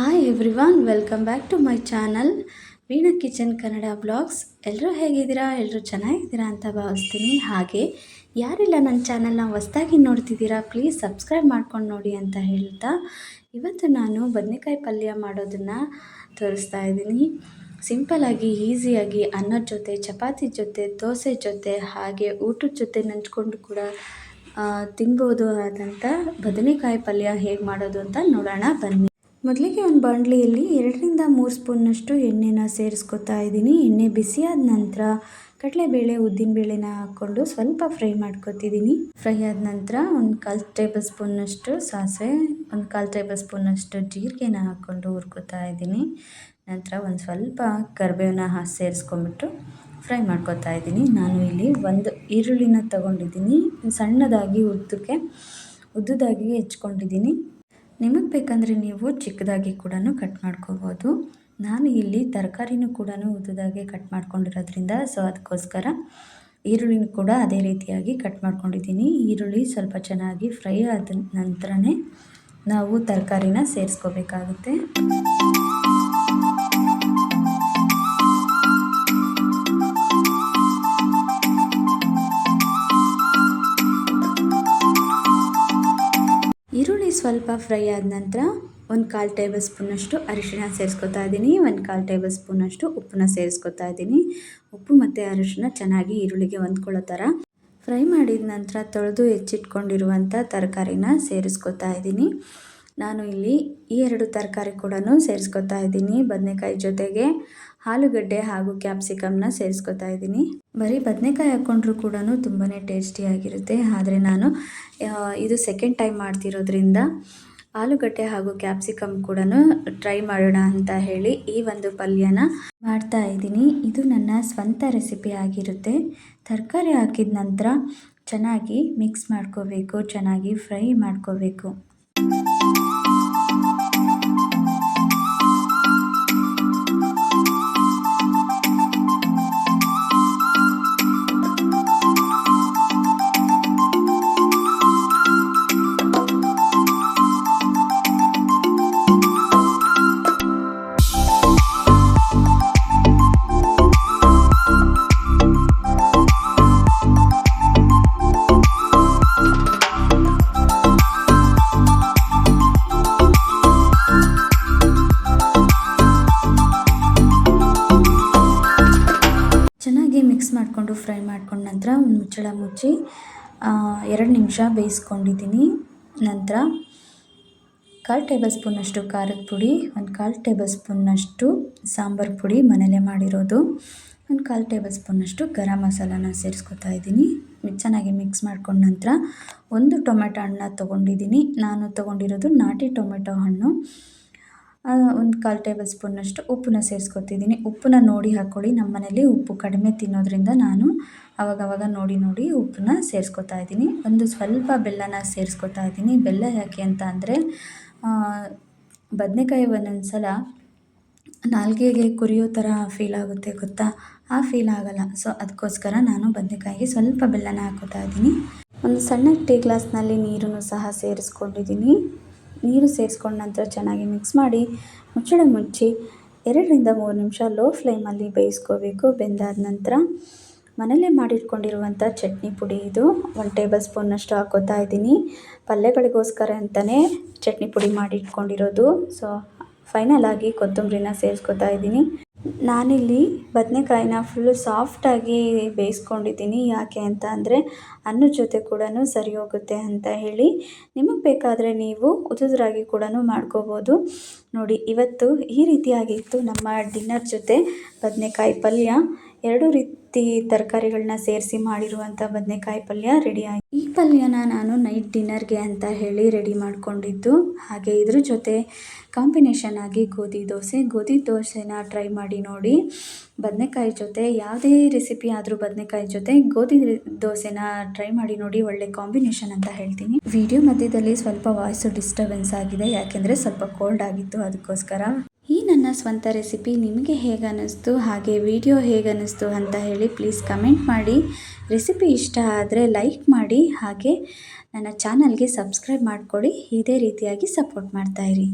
Hi everyone welcome back to my channel Veena kitchen Kannada blogs ಎಲ್ಲರೂ ಹೇಗಿದ್ದೀರಾ? ಎಲ್ಲರೂ ಚೆನ್ನಾಗಿದ್ದೀರಾ ಅಂತ ಭಾವಿಸ್ತೀನಿ. ಹಾಗೆ, ಯಾರೆಲ್ಲ ನನ್ನ ಚಾನಲ್ನ ಹೊಸ್ದಾಗಿ ನೋಡ್ತಿದ್ದೀರಾ ಪ್ಲೀಸ್ ಸಬ್ಸ್ಕ್ರೈಬ್ ಮಾಡ್ಕೊಂಡು ನೋಡಿ ಅಂತ ಹೇಳ್ತಾ, ಇವತ್ತು ನಾನು ಬದನೆಕಾಯಿ ಪಲ್ಯ ಮಾಡೋದನ್ನು ತೋರಿಸ್ತಾ ಇದ್ದೀನಿ. ಸಿಂಪಲಾಗಿ ಈಸಿಯಾಗಿ ಅನ್ನದ ಜೊತೆ, ಚಪಾತಿ ಜೊತೆ, ದೋಸೆ ಜೊತೆ, ಹಾಗೆ ಊಟದ ಜೊತೆ ನಂಚ್ಕೊಂಡು ಕೂಡ ತಿನ್ಬೋದು ಆದಂಥ ಬದನೆಕಾಯಿ ಪಲ್ಯ ಹೇಗೆ ಮಾಡೋದು ಅಂತ ನೋಡೋಣ, ಬನ್ನಿ. ಮೊದಲಿಗೆ ಒಂದು ಬಾಂಡ್ಲಿಯಲ್ಲಿ ಎರಡರಿಂದ ಮೂರು ಸ್ಪೂನ್ನಷ್ಟು ಎಣ್ಣೆನ ಸೇರಿಸ್ಕೊತಾ ಇದ್ದೀನಿ. ಎಣ್ಣೆ ಬಿಸಿಯಾದ ನಂತರ ಕಡಲೆಬೇಳೆ, ಉದ್ದಿನಬೇಳೆನ ಹಾಕ್ಕೊಂಡು ಸ್ವಲ್ಪ ಫ್ರೈ ಮಾಡ್ಕೊತಿದ್ದೀನಿ. ಫ್ರೈ ಆದ ನಂತರ ಒಂದು ಕಾಲು ಟೇಬಲ್ ಸ್ಪೂನ್ನಷ್ಟು ಸಾಸಿವೆ, ಒಂದು ಕಾಲು ಟೇಬಲ್ ಸ್ಪೂನ್ನಷ್ಟು ಜೀರಿಗೆನ ಹಾಕ್ಕೊಂಡು ಹುರ್ಕೋತಾ ಇದ್ದೀನಿ. ನಂತರ ಒಂದು ಸ್ವಲ್ಪ ಕರಿಬೇವನ್ನ ಹಾ ಸೇರಿಸ್ಕೊಂಬಿಟ್ಟು ಫ್ರೈ ಮಾಡ್ಕೊತಾ ಇದ್ದೀನಿ. ನಾನು ಇಲ್ಲಿ ಒಂದು ಈರುಳ್ಳಿನ ತಗೊಂಡಿದ್ದೀನಿ. ಸಣ್ಣದಾಗಿ ಉದ್ದಕ್ಕೆ, ಉದ್ದದಾಗಿ ಹೆಚ್ಕೊಂಡಿದ್ದೀನಿ. ನಿಮಗೆ ಬೇಕಂದರೆ ನೀವು ಚಿಕ್ಕದಾಗಿ ಕೂಡ ಕಟ್ ಮಾಡ್ಕೋಬೋದು. ನಾನು ಇಲ್ಲಿ ತರಕಾರಿನೂ ಕೂಡ ಉದ್ದದಾಗೆ ಕಟ್ ಮಾಡ್ಕೊಂಡಿರೋದ್ರಿಂದ ಸೊ ಅದಕ್ಕೋಸ್ಕರ ಈರುಳ್ಳಿನ ಕೂಡ ಅದೇ ರೀತಿಯಾಗಿ ಕಟ್ ಮಾಡ್ಕೊಂಡಿದ್ದೀನಿ. ಈರುಳ್ಳಿ ಸ್ವಲ್ಪ ಚೆನ್ನಾಗಿ ಫ್ರೈ ಆದ ನಂತರನೇ ನಾವು ತರಕಾರಿನ ಸೇರಿಸ್ಕೋಬೇಕಾಗುತ್ತೆ. ಸ್ವಲ್ಪ ಫ್ರೈ ಆದ ನಂತರ ಒಂದು ಕಾಲು ಟೇಬಲ್ ಸ್ಪೂನಷ್ಟು ಅರಿಶಿಣ ಸೇರಿಸ್ಕೊತಾ ಇದ್ದೀನಿ, ಒಂದು ಕಾಲು ಟೇಬಲ್ ಸ್ಪೂನಷ್ಟು ಉಪ್ಪನ್ನ ಸೇರಿಸ್ಕೊತಾ ಇದ್ದೀನಿ. ಉಪ್ಪು ಮತ್ತು ಅರಿಶಿಣ ಚೆನ್ನಾಗಿ ಈರುಳ್ಳಿಗೆ ಹೊಂದ್ಕೊಳ್ಳೋ ಥರ. ಫ್ರೈ ಮಾಡಿದ ನಂತರ ತೊಳೆದು ಹೆಚ್ಚಿಟ್ಕೊಂಡಿರುವಂಥ ತರಕಾರಿನ ಸೇರಿಸ್ಕೊತಾ ಇದ್ದೀನಿ. ನಾನು ಇಲ್ಲಿ ಈ ಎರಡು ತರಕಾರಿ ಕೂಡ ಸೇರಿಸ್ಕೊತಾ ಇದ್ದೀನಿ. ಬದನೆಕಾಯಿ ಜೊತೆಗೆ ಆಲೂಗಡ್ಡೆ ಹಾಗೂ ಕ್ಯಾಪ್ಸಿಕಮ್ನ ಸೇರಿಸ್ಕೊತಾ ಇದ್ದೀನಿ. ಬರೀ ಬದನೆಕಾಯಿ ಹಾಕ್ಕೊಂಡ್ರೂ ಕೂಡ ತುಂಬಾ ಟೇಸ್ಟಿಯಾಗಿರುತ್ತೆ ಆದರೆ ನಾನು ಇದು ಸೆಕೆಂಡ್ ಟೈಮ್ ಮಾಡ್ತಿರೋದ್ರಿಂದ ಆಲೂಗಡ್ಡೆ ಹಾಗೂ ಕ್ಯಾಪ್ಸಿಕಮ್ ಕೂಡ ಟ್ರೈ ಮಾಡೋಣ ಅಂತ ಹೇಳಿ ಈ ಒಂದು ಪಲ್ಯನ ಮಾಡ್ತಾ ಇದ್ದೀನಿ. ಇದು ನನ್ನ ಸ್ವಂತ ರೆಸಿಪಿ ಆಗಿರುತ್ತೆ. ತರಕಾರಿ ಹಾಕಿದ ನಂತರ ಚೆನ್ನಾಗಿ ಮಿಕ್ಸ್ ಮಾಡ್ಕೋಬೇಕು, ಚೆನ್ನಾಗಿ ಫ್ರೈ ಮಾಡ್ಕೋಬೇಕು. ಚೆನ್ನಾಗಿ ಮಿಕ್ಸ್ ಮಾಡಿಕೊಂಡು ಫ್ರೈ ಮಾಡ್ಕೊಂಡ ನಂತರ ಒಂದು ಮುಚ್ಚಳ ಮುಚ್ಚಿ ಎರಡು ನಿಮಿಷ ಬೇಯಿಸ್ಕೊಂಡಿದ್ದೀನಿ. ನಂತರ ಕಾಲು ಟೇಬಲ್ ಸ್ಪೂನಷ್ಟು ಖಾರದ ಪುಡಿ, ಒಂದು ಕಾಲು ಟೇಬಲ್ ಸ್ಪೂನಷ್ಟು ಸಾಂಬಾರು ಪುಡಿ ಮನೇಲೇ ಮಾಡಿರೋದು, ಒಂದು ಕಾಲು ಟೇಬಲ್ ಸ್ಪೂನಷ್ಟು ಗರಂ ಮಸಾಲಾನ ಸೇರಿಸ್ಕೊತಾ ಇದ್ದೀನಿ. ಚೆನ್ನಾಗಿ ಮಿಕ್ಸ್ ಮಾಡ್ಕೊಂಡ ನಂತರ ಒಂದು ಟೊಮೆಟೊ ಹಣ್ಣನ್ನ ತೊಗೊಂಡಿದ್ದೀನಿ. ನಾನು ತೊಗೊಂಡಿರೋದು ನಾಟಿ ಟೊಮೆಟೊ ಹಣ್ಣು. ಒಂದು ಕಾಲು ಟೇಬಲ್ ಸ್ಪೂನಷ್ಟು ಉಪ್ಪನ್ನ ಸೇರಿಸ್ಕೊತಿದ್ದೀನಿ. ಉಪ್ಪನ್ನ ನೋಡಿ ಹಾಕ್ಕೊಳ್ಳಿ ನಮ್ಮ ಮನೇಲಿ ಉಪ್ಪು ಕಡಿಮೆ ತಿನ್ನೋದ್ರಿಂದ ನಾನು ಅವಾಗವಾಗ ನೋಡಿ ನೋಡಿ ಉಪ್ಪನ್ನ ಸೇರಿಸ್ಕೊತಾ ಇದ್ದೀನಿ. ಒಂದು ಸ್ವಲ್ಪ ಬೆಲ್ಲನ ಸೇರಿಸ್ಕೊತಾ ಇದ್ದೀನಿ. ಬೆಲ್ಲ ಯಾಕೆ ಅಂತ ಅಂದರೆ ಬದನೆಕಾಯಿ ಒಂದೊಂದು ಸಲ ನಾಲ್ಗೆಗೆ ಕುರಿಯೋ ಥರ ಫೀಲ್ ಆಗುತ್ತೆ ಗೊತ್ತಾ? ಆ ಫೀಲ್ ಆಗಲ್ಲ. ಸೊ ಅದಕ್ಕೋಸ್ಕರ ನಾನು ಬದನೆಕಾಯಿಗೆ ಸ್ವಲ್ಪ ಬೆಲ್ಲನ ಹಾಕೋತಾ ಇದ್ದೀನಿ. ಒಂದು ಸಣ್ಣ ಟೀ ಗ್ಲಾಸ್ನಲ್ಲಿ ನೀರನ್ನು ಸಹ ಸೇರಿಸ್ಕೊಂಡಿದ್ದೀನಿ. ನೀರು ಸೇರಿಸ್ಕೊಂಡ ನಂತರ ಚೆನ್ನಾಗಿ ಮಿಕ್ಸ್ ಮಾಡಿ ಮುಚ್ಚಳ ಮುಚ್ಚಿ ಎರಡರಿಂದ ಮೂರು ನಿಮಿಷ ಲೋ ಫ್ಲೇಮಲ್ಲಿ ಬೇಯಿಸ್ಕೋಬೇಕು. ಬೆಂದಾದ ನಂತರ ಮನೆಯಲ್ಲೇ ಮಾಡಿಟ್ಕೊಂಡಿರುವಂಥ ಚಟ್ನಿ ಪುಡಿ ಇದು. ಒನ್ ಟೇಬಲ್ ಸ್ಪೂನಷ್ಟು ಹಾಕೋತಾ ಇದ್ದೀನಿ. ಪಲ್ಯಗಳಿಗೋಸ್ಕರ ಅಂತಲೇ ಚಟ್ನಿ ಪುಡಿ ಮಾಡಿಟ್ಕೊಂಡಿರೋದು. ಸೊ ಫೈನಲ್ ಆಗಿ ಕೊತ್ತಂಬರಿನ ಸೇರಿಸ್ಕೊತಾ ಇದ್ದೀನಿ. ನಾನಿಲ್ಲಿ ಬದನೇಕಾಯಿನ ಫುಲ್ಲು ಸಾಫ್ಟಾಗಿ ಬೇಯಿಸ್ಕೊಂಡಿದ್ದೀನಿ. ಯಾಕೆ ಅಂತ ಅಂದರೆ ಅನ್ನದ ಜೊತೆ ಕೂಡ ಸರಿ ಹೋಗುತ್ತೆ ಅಂತ ಹೇಳಿ. ನಿಮಗೆ ಬೇಕಾದರೆ ನೀವು ಉದುದ್ರಾಗಿ ಕೂಡ ಮಾಡ್ಕೋಬೋದು. ನೋಡಿ, ಇವತ್ತು ಈ ರೀತಿಯಾಗಿತ್ತು ನಮ್ಮ ಡಿನ್ನರ್ ಜೊತೆ ಬದನೆಕಾಯಿ ಪಲ್ಯ. ಎರಡು ರೀತಿ ತರಕಾರಿಗಳನ್ನ ಸೇರಿಸಿ ಮಾಡಿರುವಂಥ ಬದನೆಕಾಯಿ ಪಲ್ಯ ರೆಡಿ ಆಗಿ ಈ ಪಲ್ಯನ ನಾನು ನೈಟ್ ಡಿನ್ನರ್ಗೆ ಅಂತ ಹೇಳಿ ರೆಡಿ ಮಾಡಿಕೊಂಡಿದ್ದು. ಹಾಗೆ ಇದ್ರ ಜೊತೆ ಕಾಂಬಿನೇಷನ್ ಆಗಿ ಗೋಧಿ ದೋಸೆ, ಗೋಧಿ ದೋಸೆನ ಟ್ರೈ ಮಾಡಿ ನೋಡಿ. ಬದನೆಕಾಯಿ ಜೊತೆ ಯಾವುದೇ ರೆಸಿಪಿ ಆದರೂ ಬದನೆಕಾಯಿ ಜೊತೆ ಗೋಧಿ ದೋಸೆನ ಟ್ರೈ ಮಾಡಿ ನೋಡಿ, ಒಳ್ಳೆ ಕಾಂಬಿನೇಷನ್ ಅಂತ ಹೇಳ್ತೀನಿ. ವಿಡಿಯೋ ಮಧ್ಯದಲ್ಲಿ ಸ್ವಲ್ಪ ವಾಯ್ಸು ಡಿಸ್ಟರ್ಬೆನ್ಸ್ ಆಗಿದೆ, ಯಾಕೆಂದರೆ ಸ್ವಲ್ಪ ಕೋಲ್ಡ್ ಆಗಿತ್ತು, ಅದಕ್ಕೋಸ್ಕರ. ಈ ನನ್ನ ಸ್ವಂತ ರೆಸಿಪಿ ನಿಮಗೆ ಹೇಗೆ ಅನ್ನಿಸ್ತು ಹಾಗೆ ವಿಡಿಯೋ ಹೇಗೆ ಅನ್ನಿಸ್ತು ಅಂತ ಹೇಳಿ ಪ್ಲೀಸ್ ಕಮೆಂಟ್ ಮಾಡಿ. ರೆಸಿಪಿ ಇಷ್ಟ ಆದರೆ ಲೈಕ್ ಮಾಡಿ, ಹಾಗೆ ನನ್ನ ಚಾನಲ್ಗೆ ಸಬ್ಸ್ಕ್ರೈಬ್ ಮಾಡಿಕೊಡಿ ಇದೇ ರೀತಿಯಾಗಿ ಸಪೋರ್ಟ್ ಮಾಡ್ತಾಯಿರಿ